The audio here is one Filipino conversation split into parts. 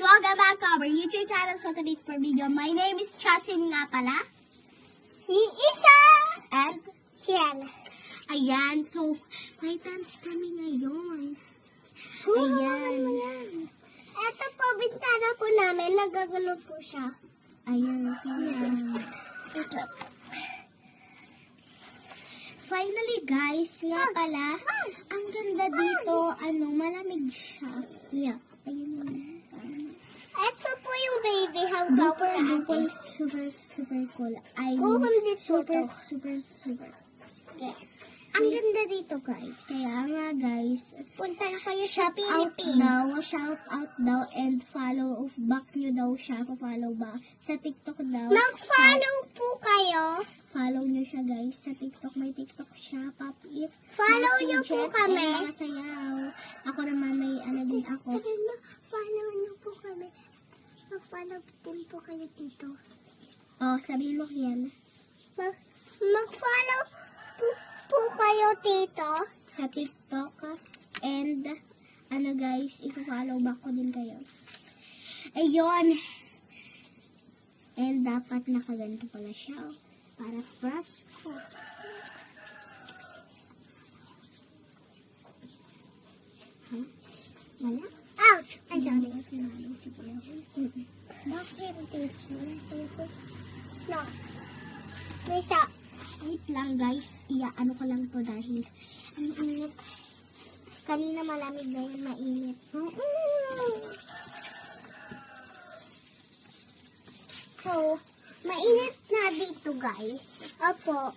Welcome back to our YouTube channel. So today's for video. My name is Chasin nga pala. Si Isha! And si Anna. Ayan, so may dance kami ngayon. Ayan. Ito po, bintana po namin. Nagagano po siya. Ayan, so yan. Finally, guys, nga pala, ang ganda dito, ano, malamig siya. Yeah. Ayun. Ito po yung baby daw po Super, duper, super, super cool. I mean, super, super, super. Yeah. Ang ganda dito, guys. Kaya nga, guys, Punta na kayo sa shout out Philippines. daw, shout out daw, and follow of back nyo daw siya, follow ba? Sa TikTok daw. Mag-follow po kayo. Follow nyo siya, guys. Sa TikTok, may TikTok siya, Pop If. Follow nyo po kami. mga sayaw. Ako naman, may ano din ako. Sabi mo, follow nyo po kami. Mag-follow din po kayo dito. Oh, sabihin mo yan. Mag- mag-follow po, po kayo dito. Sa TikTok. And, ano guys, i-follow back ko din kayo. Ayun. And dapat nakaganto pala siya. oh. Para Frasco. Huh? Wala? Ay, sorry. Mm-mm. Bakit teacher? No. May sa... Wait lang guys, iya ano ko lang to dahil ang init. Kanina malamig ngayon mainit. So, mainit na dito, guys. Opo.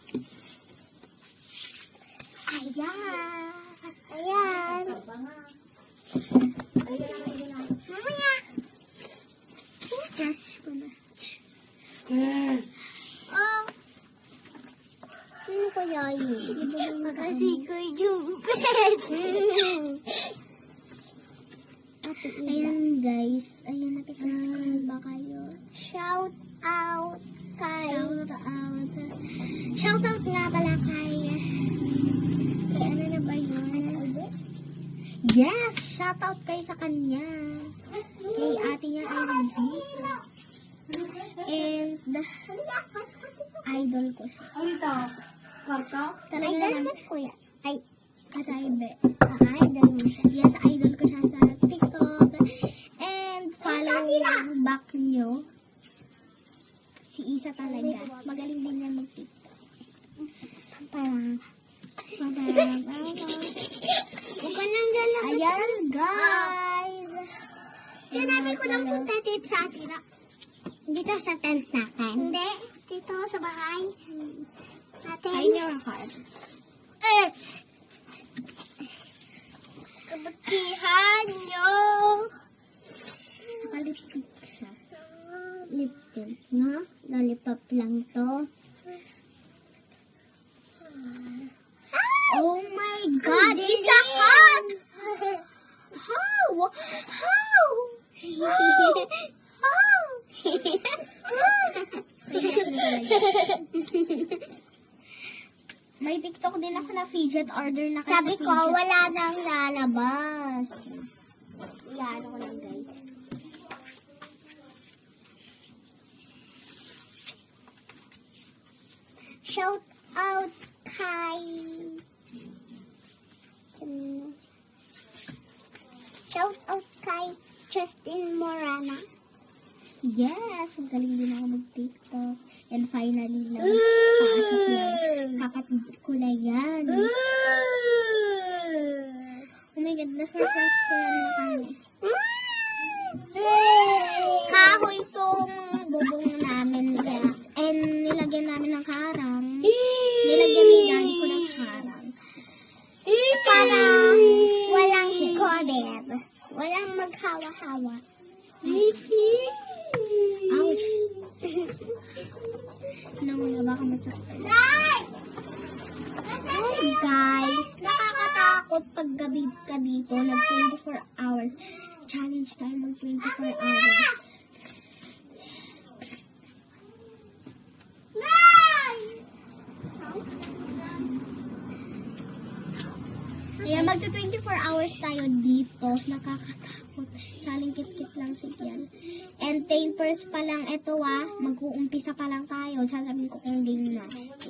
Ayan. Ayan. Mamaya. Gas ko na. Oh. Sino kaya yun? Kasi ko yung pet. Ayan guys. Ayan, nakikascroll ba kayo? Shout out kay... Shout out. Shout out nga pala kay... Kay ano na ba yun? Yes! Shout out kay sa kanya. Kay ate niya Ivy. And idol ko siya. Ano to? Kwarto? Talaga Ay, naman. mas kuya. Ay, Kasaibe. ka-idol mo siya. Yes, idol ko siya sa TikTok. And follow back nyo. Si Isa talaga. Magaling din niya mag-TikTok. Parang... Parang, Huwag ka nang lalabas. Ayan, guys. Sinabi ko lang punta dito sa atin. ah. Dito sa tent natin. Hindi. Dito sa bahay. Natin. Ay, niya ka. Eh! Kabutihan nyo! Nakalipstick siya. Lip tint, no? Lollipop lang to. Oh my God! Isa hot! How? How? May TikTok din ako na fidget order na kayo Sabi sa ko, wala nang lalabas. Yan ko lang guys. Shout out kay... Shout out kay Justin Morana. Yes, magaling din ako mag-TikTok. And finally, na. Kapatid ko na yan. Oh my God, na-surprise ko yan na kami. Kahoy tong bubong namin, guys. And nilagyan namin ng karang. Nilagyan ni daddy ko ng karang. Para walang COVID. Walang maghawa-hawa. Ouch. Nung na baka masaktan. Hi guys! Nakakatakot pag gabi ka dito, nag 24 hours. Challenge mag 24 hours. Kaya magto 24 hours tayo dito. Nakakatakot. Saling kit-kit lang si Kian. And tapers pa lang ito ah. Mag-uumpisa pa lang tayo. Sasabihin ko kung game na.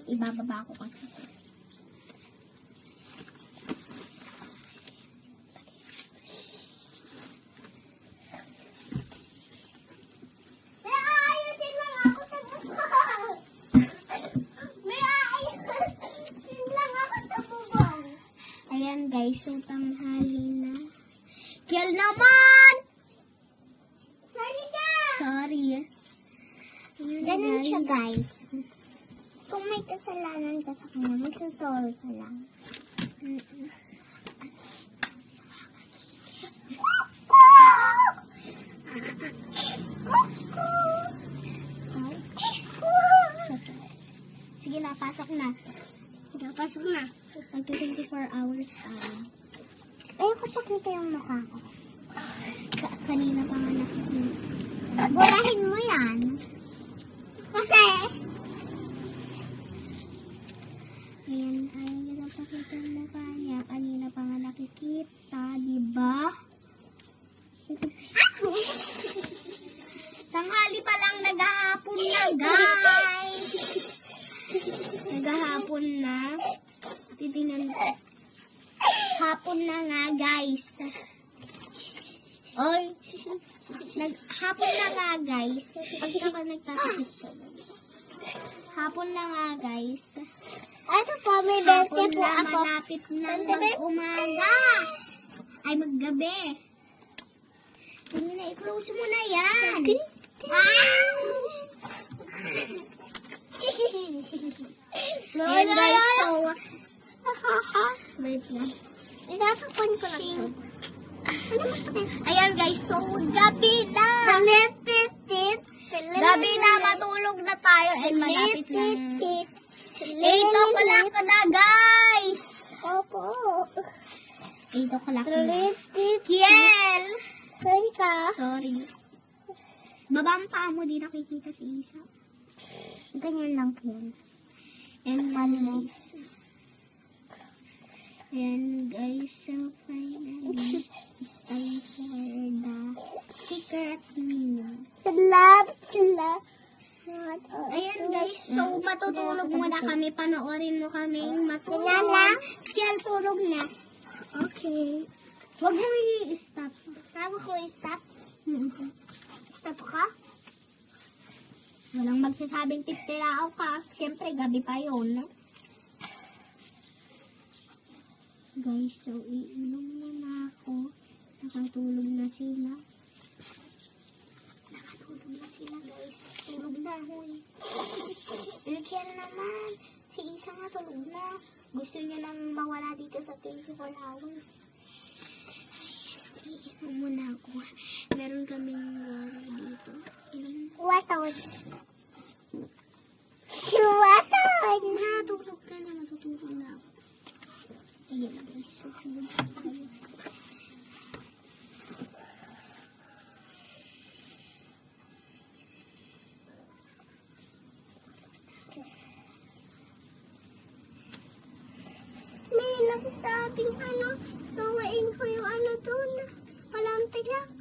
Ibababa ko kasi. May aayusin lang ako sa bubong. May aayusin lang ako sa bubong. So tanghali na. Kiel naman! Sorry ka! Sorry. Ganun siya, guys. Kung may kasalanan ka sa kanya, magsasorry ka lang. Sige na, pasok na. Sige, pasok na. Magto 24 hours tayo. Ayoko pakita yung mukha ko. Ka- kanina pa nga nakikita. Burahin mo yan. Kasi, Ayan, ayaw niya pakita yung mukha niya. Kanina pa nga nakikita, di ba? Tanghali pa lang naghahapon na, guys. Naghahapon na. Titingnan ko. Hapon na nga, guys. Oy, naghapon na nga, guys. Pagka ka nagtatakot ko. Hapon na nga, guys. ito po, may Hapon 20 po na, ako. malapit na mag-umaga. Ay, maggabi. Tingin na, i-close mo na yan. Ayan guys, so, wait lang. Itatapon ko lang. Ayan guys, so, gabi na. Gabi na, matulog na tayo. Ay, malapit na. Talitit-tit. 8 o'clock na, guys. Opo. 8 o'clock na. Kiel! Sorry ka. Sorry. Baba ang paa mo, di nakikita si Isa. Ganyan lang yun. And guys. And guys, so finally, it's time for the secret menu. Love, love. Ayan guys, so matutulog muna kami. Panoorin mo kami matulog. Kaya tulog na. Okay. Huwag mo i-stop. Sabi ko, stop. Mm-hmm. Stop ka? Walang magsasabing titirao ka. Siyempre, gabi pa yun. Guys, so iinom na ako. Nakatulog na sila. Nakatulog na sila, guys. Tulog na, huy. Lagyan naman. Si Isa nga tulog na. Gusto niya nang mawala dito sa 24 hours. Yes, iinom muna ako. Meron kaming water dito. Inom Waton. Waton. Natulog ka na, matutulog na ako. Ayan May nagsabing ano, gawain ko yung ano doon. Walang tilak.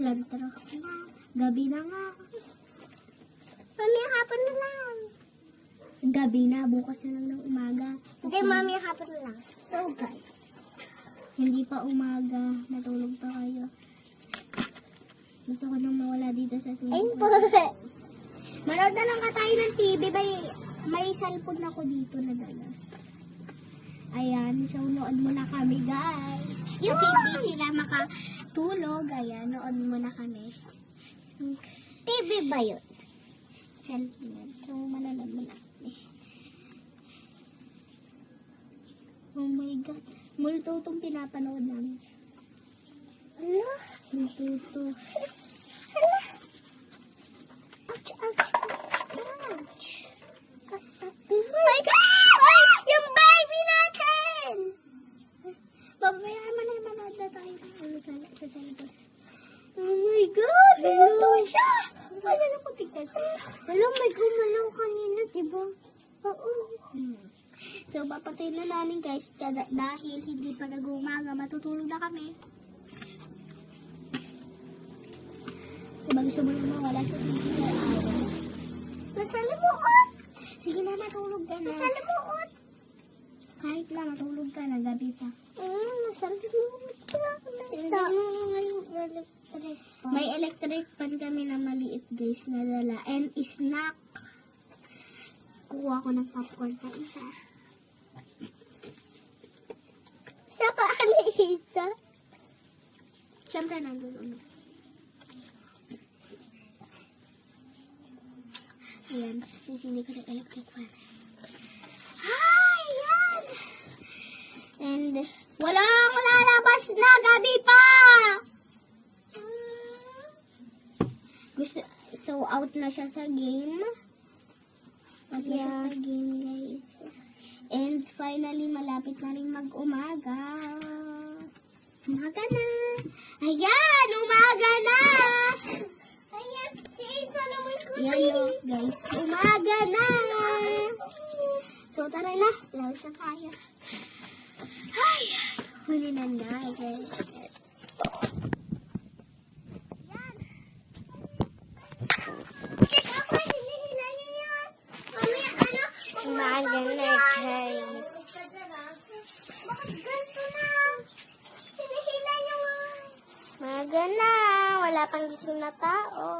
Lantara ka na. Gabi na nga. Mami, hapon na lang. Gabi na, bukas na lang ng umaga. Hindi, mami, hapon na lang. So guys, hindi pa umaga, natulog pa kayo. Gusto ko nang mawala dito sa Ay, 24 po. Manood na lang ka tayo ng TV. May, may cellphone ako dito na dala. Ayan, so nood muna kami guys. Kasi hindi sila makatulog. Ayan, nood muna kami. So, TV ba yun? cellphone. So, manonood muna kami. Oh my God. Multo itong pinapanood namin. Ano? Multo ito. Hala. Ouch, ouch, ouch. Oh my God! Ay, yung baby natin! Babayaran mo na yung manood na tayo ano sa, sa cellphone. Oh my God! Ito siya! Ano na po tignan? Alam, may gumalaw kanina, diba? Oo. Hmm. So, papatay na namin guys dahil hindi pa nag-umaga. Matutulog na kami. gusto mo na mawala sa 24 hours. Nasa limuot. Sige na, matulog ka na. Nasa limuot. Kahit na, matulog ka na, gabi pa. Mm, nasa limuot. Nasa limuot. May electric pan kami na maliit guys na dala. And snack. Kuha ko ng popcorn pa isa. Sa paano isa? Siyempre nandun ano. Ayan, sisindi ko ng electric fan. Hi! Yan! And walang lalabas na gabi pa! Gusto, so out na siya sa game. Out na siya sa game, guys. And finally, malapit na rin mag-umaga. Umaga na. Ayan, umaga na. Ayan, si Isa naman ko. Yan o, guys. Umaga na. So, tara na. Lawis na tayo. Ay, huli na na, guys. Ako, hinihila niyo yan. Mamaya, ano? Umaga na, guys. Bakit ganito na? Hinihila niyo nga. Umaga na. Wala pang gising na tao.